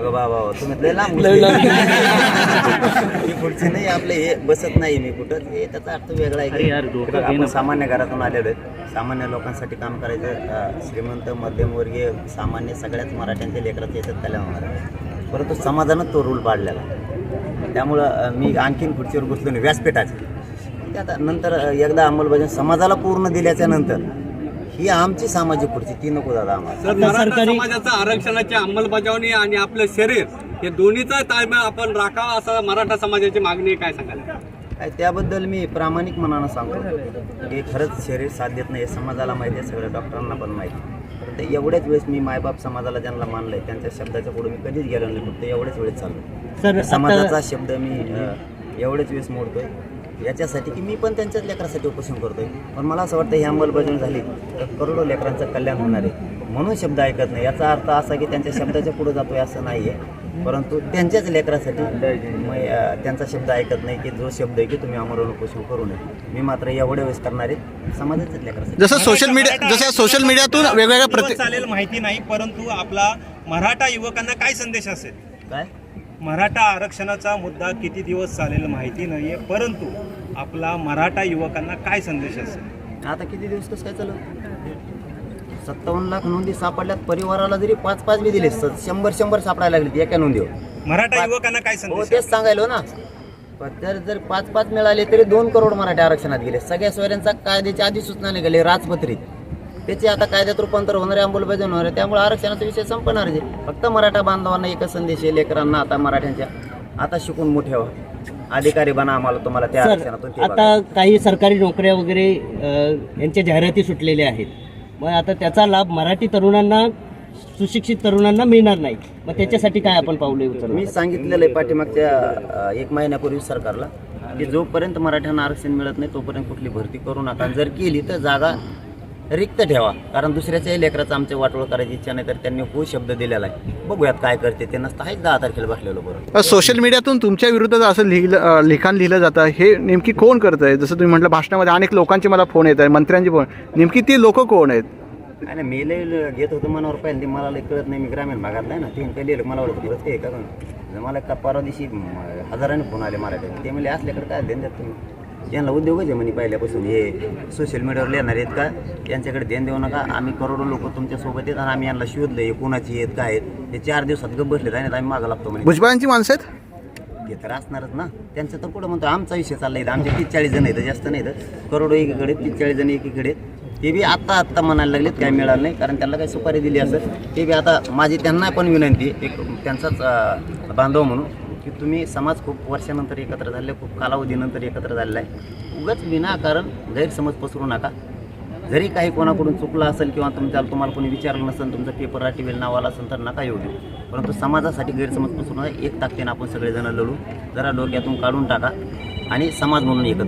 अगं बाबा तुम्ही लय लांब लय लांब. मी पुढचे नाही आपले हे बसत नाही मी कुठं हे त्याचा अर्थ वेगळा आहे अरे यार, की डोकं बघा, घे आपण ना. सामान्य घरातून आलेलो आहेत सामान्य लोकांसाठी काम करायचं अं, श्रीमंत मध्यमवर्गीय सामान्य सगळ्याच मराठ्यांच्या लेकराचं याच्यात कल्याण होणार आहे परंतु समाजानं तो रूल पाडलेला आहे. त्यामुळं अं, मी आणखीन खुर्चीवर बसलो नाही व्यासपीठाचे ते आता नंतर अं, एकदा अंमलबजावणी समाजाला पूर्ण दिल्याच्या नंतर ही आमची सामाजिक खुर्ची ती नको दादा आम्हाला. तर मराठा समाजाचं आरक्षणाची अंमलबजावणी आणि आपलं शरीर हे दोन्हीचा ताळमेळ आपण राखावा असं मराठा समाजाची मागणी आहे काय सांगाल? काय त्याबद्दल मी प्रामाणिक मनानं सांगतो. की खरंच शरीर साथ देत नाही हे समाजाला माहिती आहे सगळ्या डॉक्टरांना पण माहिती आहे. तर एवढ्याच वेळेस मी मायबाप समाजाला ज्यांना मानलंय त्यांच्या शब्दाच्या पुढे मी कधीच गेलो नाही फक्त एवढ्याच वेळेस चाललो समाजाचा शब्द मी अ, एवढ्याच वेळेस मोडतोय. याच्यासाठी की मी पण त्यांच्याच लेकरासाठी उपोषण करतोय. पण मला असं वाटतं ही अंमलबजावणी झाली तर करोडो लेकरांचं कल्याण होणार आहे. म्हणून शब्द ऐकत नाही. याचा अर्थ असा की त्यांच्या शब्दाच्या पुढे जातोय असं नाही आहे परंतु त्यांच्याच लेकरासाठी त्यांचा शब्द ऐकत नाही की जो शब्द आहे की तुम्ही आमरण उपोषण करू नये. मी मात्र एवढ्या वेळेस करणार आहे. समाजाच्याच लेकरासाठी. जसं सोशल मीडिया जसं सोशल मीडियातून वेगवेगळ्या चालेल माहिती नाही परंतु आपला मराठा युवकांना काय संदेश असेल? काय? मराठा आरक्षणाचा मुद्दा किती दिवस चालेल माहिती नाहीये परंतु आपला मराठा युवकांना काय संदेश असेल? आता किती दिवस कसं काय चालू? सत्तावन्न लाख नोंदी सापडल्यात परिवाराला जरी पाच पाच बी दिले शंभर शंभर सापडायला लागले एका नोंदीवर. मराठा युवकांना काय हो संदेश तेच सांगायलो ना. जर जर पाच पाच मिळाले तरी दोन करोड मराठी आरक्षणात गेले. सगळ्या सोयऱ्यांचा कायद्याची आधी सूचना निघाली राजपत्रित. त्याचे आता कायद्यात रूपांतर होणार आहे अंमलबजावणी होणार आहे त्यामुळे आरक्षणाचा विषय संपणार आहे. फक्त मराठा बांधवांना एकच संदेश आहे लेकरांना आता मराठ्यांच्या आता शिकून मोठे व्हा. अधिकारी बना आम्हाला तुम्हाला त्या आरक्षणातून ते आता. काही सरकारी नोकऱ्या वगैरे यांच्या जाहिराती सुटलेल्या आहेत. मग आता त्याचा लाभ मराठी तरुणांना सुशिक्षित तरुणांना मिळणार नाही. मग त्याच्यासाठी काय आपण पावले मी उचलणार सांगितलेलं आहे पाठीमागच्या एक महिन्यापूर्वी सरकारला की जोपर्यंत मराठ्यांना आरक्षण मिळत नाही तोपर्यंत कुठली भरती करू नका. जर केली तर जागा रिक्त ठेवा. कारण दुसऱ्याच्याही लेकराचं आमचे वाटोळ करायची इच्छा नाही तर त्यांनी हो शब्द दिलेला आहे? बघूयात काय करते ते. नसतं आहेच दहा तारखेला बसलेलो बरोबर सोशल मीडियातून तुमच्या विरुद्ध असं लिहिलं लिखाण लिहिलं जातं. हे नेमकी कोण करत आहे? जसं तुम्ही म्हटलं भाषणामध्ये अनेक लोकांचे मला फोन येत आहे मंत्र्यांचे फोन नेमकी ती लोक कोण आहेत? नाही मी लय घेत होतो मनावर. पाहिजे मला लय कळत नाही मी ग्रामीण भागातला आहे ना. ते काही लिहिलं मला वाटतं आहे का मला का परवा दिवशी हजाराने फोन आले मराठी ते म्हणजे असल्याकडे काय देण देत तुम्ही? यांना उद्योगच आहे म्हणे पहिल्यापासून. हे सोशल मीडियावर लिहिणार आहेत का? यांच्याकडे ध्यान देऊ नका. आम्ही करोडो लोक तुमच्यासोबत आहेत आणि आम्ही यांना शोधलं हे कोणाची आहेत काय आहेत. हे चार दिवसात गप बसले आणि आम्ही मागं लागतो म्हणे. भुजबळांची माणसं आहेत? ते तर असणारच ना. त्यांचं तर कुठं म्हणतो आमचा विषय चाललाय इथं. आमचे तीस चाळीस जण आहेत जास्त नाही तर करोडो एकीकडे तीस चाळीस जण एकीकडे. ते बी आत्ता आत्ता म्हणायला लागलेत काय मिळालं नाही. कारण त्यांना काही सुपारी दिली असेल ते बी आता माझी त्यांना पण विनंती एक त्यांचाच बांधव म्हणून. की तुम्ही समाज खूप वर्षानंतर एकत्र झाले खूप कालावधीनंतर एकत्र झालेला आहे. उगाच विनाकारण गैरसमज पसरू नका. जरी काही कोणाकडून चुकलं असेल किंवा तुमच्या तुम्हाला कोणी विचारलं नसेल तुमचं पेपर राटीवेल नावाला असेल तर नका येऊ देऊ. परंतु समाजासाठी गैरसमज पसरू नका. एक ताकदीनं आपण सगळेजण लढू. जरा डोक्यातून काढून टाका आणि समाज म्हणून एकत्र